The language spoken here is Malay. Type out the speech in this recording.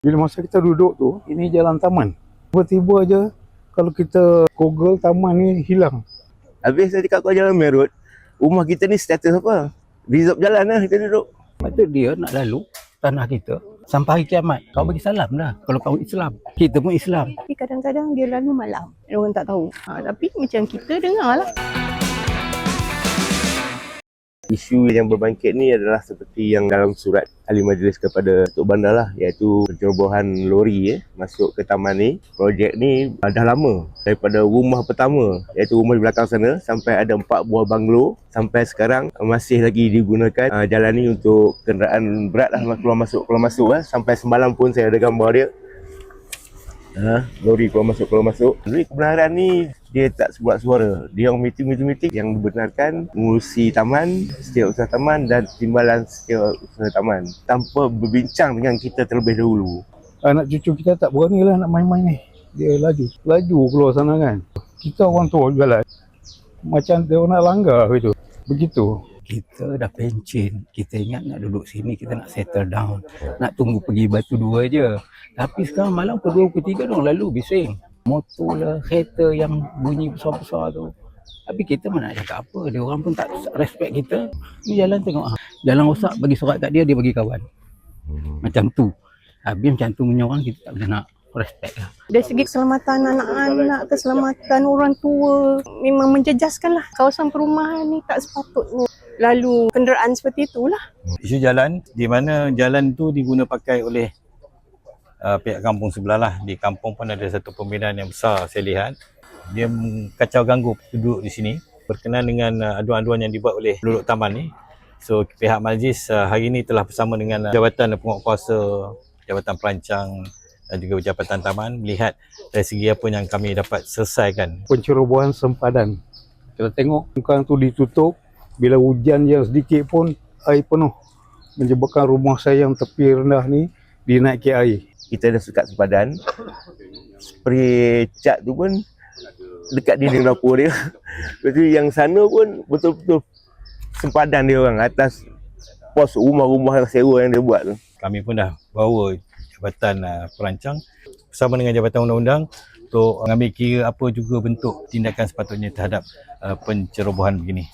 Bila masa kita duduk tu, ini jalan taman. Tiba-tiba aja kalau kita google taman ni hilang. Habis saya dekat kau jalan Merut, rumah kita ni status apa? Reserve jalan lah kita duduk. Tu dia nak lalu tanah kita sampai hari kiamat. Kau bagi salam dah kalau kau Islam. Kita pun Islam. Tapi kadang-kadang dia lalu malam. Orang tak tahu. Ha, tapi macam kita dengar lah. Isu yang berbangkit ni adalah seperti yang dalam surat ahli majlis kepada Tok Bandar lah iaitu pencerobohan lori eh, masuk ke taman ni. Projek ni uh, dah lama daripada rumah pertama iaitu rumah di belakang sana sampai ada empat buah banglo sampai sekarang uh, masih lagi digunakan uh, jalan ni untuk kenderaan berat lah keluar masuk keluar masuk eh. sampai semalam pun saya ada gambar dia Ha, lori keluar masuk keluar masuk. Lori kebenaran ni dia tak buat suara. Dia orang meeting-meeting-meeting yang dibenarkan mengurusi taman, setiap usaha taman dan timbalan setiap usaha taman tanpa berbincang dengan kita terlebih dahulu. Anak cucu kita tak berani lah nak main-main ni. Dia laju. Laju keluar sana kan. Kita orang tua jalan. Macam dia orang nak langgar gitu. Begitu. Kita dah pencin. Kita ingat nak duduk sini, kita nak settle down. Nak tunggu pergi batu dua je. Tapi sekarang malam pukul 2, pukul 3 orang lalu bising. Motor lah, kereta yang bunyi besar-besar tu. Tapi kita mana nak cakap apa. Dia orang pun tak respect kita. Ni jalan tengok. ah. Jalan rosak bagi surat kat dia, dia bagi kawan. Macam tu. Habis macam tu punya orang kita tak boleh nak respect lah. Dari segi keselamatan anak-anak, keselamatan orang tua, memang menjejaskan lah. Kawasan perumahan ni tak sepatutnya lalu kenderaan seperti itulah. isu jalan di mana jalan tu diguna pakai oleh uh, pihak kampung sebelah lah. Di kampung pun ada satu pembinaan yang besar saya lihat. Dia kacau ganggu penduduk di sini berkenaan dengan uh, aduan-aduan yang dibuat oleh penduduk taman ni. So pihak majlis uh, hari ini telah bersama dengan uh, Jabatan Penguatkuasa, Jabatan Perancang dan juga Jabatan Taman melihat dari segi apa yang kami dapat selesaikan Pencerobohan sempadan. Kita tengok bukan tu ditutup. Bila hujan yang sedikit pun air penuh. Menyebabkan rumah saya yang tepi rendah ni dinaiki air. Kita dah sekat sepadan. Spray cat tu pun dekat dinding dapur dia. Tu yang sana pun betul-betul sempadan dia orang atas pos rumah-rumah sewa yang dia buat tu. kami pun dah bawa Jabatan uh, Perancang bersama dengan Jabatan Undang-Undang untuk mengambil kira apa juga bentuk tindakan sepatutnya terhadap uh, pencerobohan begini.